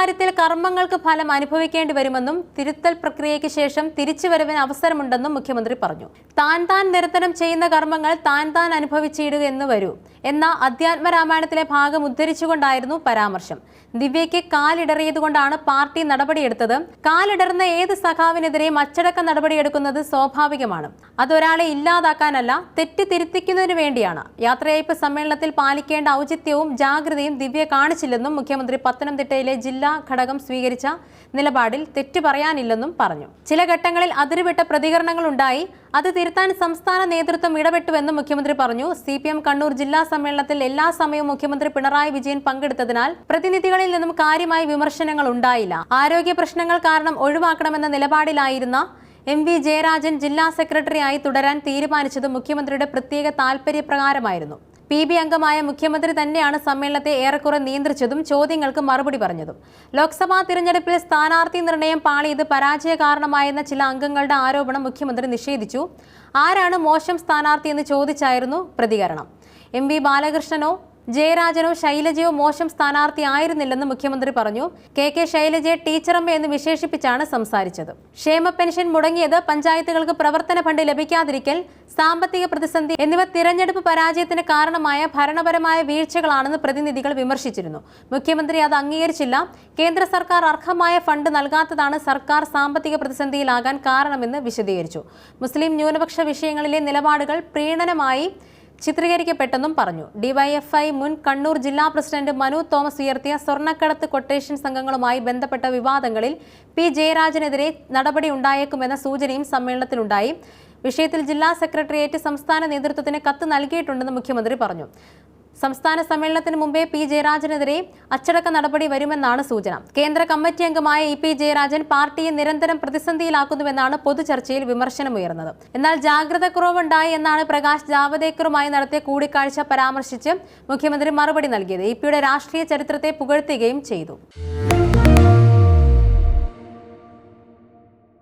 ഇക്കാര്യത്തിൽ കർമ്മങ്ങൾക്ക് ഫലം അനുഭവിക്കേണ്ടി വരുമെന്നും തിരുത്തൽ പ്രക്രിയയ്ക്ക് ശേഷം തിരിച്ചുവരവിന് അവസരമുണ്ടെന്നും മുഖ്യമന്ത്രി പറഞ്ഞു. താൻ താൻ നിരന്തരം ചെയ്യുന്ന കർമ്മങ്ങൾ താൻ താൻ അനുഭവിച്ചിടുക എന്ന് വരൂ. എന്ന അധ്യാത്മരാമായണത്തിലെ ഭാഗം ഉദ്ധരിച്ചുകൊണ്ടായിരുന്നു പരാമർശം. ദിവ്യയ്ക്ക് കാലിടറിയതുകൊണ്ടാണ് പാർട്ടി നടപടിയെടുത്തത്. കാലിടറുന്ന ഏത് സഖാവിനെതിരെയും അച്ചടക്ക നടപടിയെടുക്കുന്നത് സ്വാഭാവികമാണ്. അതൊരാളെ ഇല്ലാതാക്കാനല്ല തെറ്റ് തിരുത്തിക്കുന്നതിന് വേണ്ടിയാണ്. യാത്രയയപ്പ് സമ്മേളനത്തിൽ പാലിക്കേണ്ട ഔചിത്യവും ജാഗ്രതയും ദിവ്യ കാണിച്ചില്ലെന്നും മുഖ്യമന്ത്രി പത്തനംതിട്ടയിലെ ജില്ലാ ഘടകം സ്വീകരിച്ച നിലപാടിൽ തെറ്റ് പറയാനില്ലെന്നും പറഞ്ഞു. ചില ഘട്ടങ്ങളിൽ അതിരുവിട്ട പ്രതികരണങ്ങൾ ഉണ്ടായി അത് തിരുത്താൻ സംസ്ഥാന നേതൃത്വം ഇടപെട്ടുവെന്നും മുഖ്യമന്ത്രി പറഞ്ഞു. സി പി എം കണ്ണൂർ ജില്ലാ സമ്മേളനത്തിൽ എല്ലാ സമയവും മുഖ്യമന്ത്രി പിണറായി വിജയൻ പങ്കെടുത്തതിനാൽ പ്രതിനിധികളിൽ നിന്നും കാര്യമായ വിമർശനങ്ങൾ ഉണ്ടായില്ല. ആരോഗ്യ പ്രശ്നങ്ങൾ കാരണം ഒഴിവാക്കണമെന്ന നിലപാടിലായിരുന്ന എം വി ജയരാജൻ ജില്ലാ സെക്രട്ടറിയായി തുടരാൻ തീരുമാനിച്ചത് മുഖ്യമന്ത്രിയുടെ പ്രത്യേക താൽപര്യപ്രകാരമായിരുന്നു. പി ബി അംഗമായ മുഖ്യമന്ത്രി തന്നെയാണ് സമ്മേളനത്തെ ഏറെക്കുറെ നിയന്ത്രിച്ചതും ചോദ്യങ്ങൾക്ക് മറുപടി പറഞ്ഞതും. ലോക്സഭാ തിരഞ്ഞെടുപ്പിൽ സ്ഥാനാർത്ഥി നിർണയം പാളിയത് പരാജയ കാരണമായെന്ന ചില അംഗങ്ങളുടെ ആരോപണം മുഖ്യമന്ത്രി നിഷേധിച്ചു. ആരാണ് മോശം സ്ഥാനാർത്ഥി എന്ന് ചോദിച്ചായിരുന്നു പ്രതികരണം. എം ബി ബാലകൃഷ്ണനോ ജയരാജനോ ശൈലജയോ മോശം സ്ഥാനാർത്ഥി ആയിരുന്നില്ലെന്ന് മുഖ്യമന്ത്രി പറഞ്ഞു. കെ കെ ശൈലജയെ ടീച്ചറമ്മ എന്ന് വിശേഷിപ്പിച്ചാണ് സംസാരിച്ചത്. ക്ഷേമ പെൻഷൻ മുടങ്ങിയത് പഞ്ചായത്തുകൾക്ക് പ്രവർത്തന ഫണ്ട് ലഭിക്കാതിരിക്കൽ സാമ്പത്തിക പ്രതിസന്ധി എന്നിവ തിരഞ്ഞെടുപ്പ് പരാജയത്തിന് കാരണമായ ഭരണപരമായ വീഴ്ചകളാണെന്ന് പ്രതിനിധികൾ വിമർശിച്ചിരുന്നു. മുഖ്യമന്ത്രി അത് അംഗീകരിച്ചില്ല. കേന്ദ്ര സർക്കാർ അർഹമായ ഫണ്ട് നൽകാത്തതാണ് സർക്കാർ സാമ്പത്തിക പ്രതിസന്ധിയിലാകാൻ കാരണമെന്ന് വിശദീകരിച്ചു. മുസ്ലിം ന്യൂനപക്ഷ വിഷയങ്ങളിലെ നിലപാടുകൾ പ്രീണനമായി ചിത്രീകരിക്കപ്പെട്ടെന്നും പറഞ്ഞു. ഡിവൈഎഫ്ഐ മുൻ കണ്ണൂർ ജില്ലാ പ്രസിഡന്റ് മനു തോമസ് ഉയർത്തിയ സ്വർണക്കടത്ത് കൊട്ടേഷൻ സംഘങ്ങളുമായി ബന്ധപ്പെട്ട വിവാദങ്ങളിൽ പി ജയരാജനെതിരെ നടപടി ഉണ്ടായേക്കുമെന്ന സൂചനയും സമ്മേളനത്തിലുണ്ടായി. വിഷയത്തിൽ ജില്ലാ സെക്രട്ടേറിയറ്റ് സംസ്ഥാന നേതൃത്വത്തിന് കത്ത് നൽകിയിട്ടുണ്ടെന്ന് മുഖ്യമന്ത്രി പറഞ്ഞു. സംസ്ഥാന സമ്മേളനത്തിന് മുമ്പേ പി ജയരാജനെതിരെ അച്ചടക്ക നടപടി വരുമെന്നാണ് സൂചന. കേന്ദ്ര കമ്മിറ്റി അംഗമായ ഇ പി ജയരാജൻ പാർട്ടിയെ നിരന്തരം പ്രതിസന്ധിയിലാക്കുന്നുവെന്നാണ് പൊതുചർച്ചയിൽ വിമർശനമുയർന്നത്. എന്നാൽ ജാഗ്രത കുറവുണ്ടായി എന്നാണ് പ്രകാശ് ജാവദേക്കറുമായി നടത്തിയ കൂടിക്കാഴ്ച പരാമർശിച്ച് മുഖ്യമന്ത്രി മറുപടി നൽകിയത്. ഇ പിയുടെ രാഷ്ട്രീയ ചരിത്രത്തെ പുകഴ്ത്തുകയും ചെയ്തു.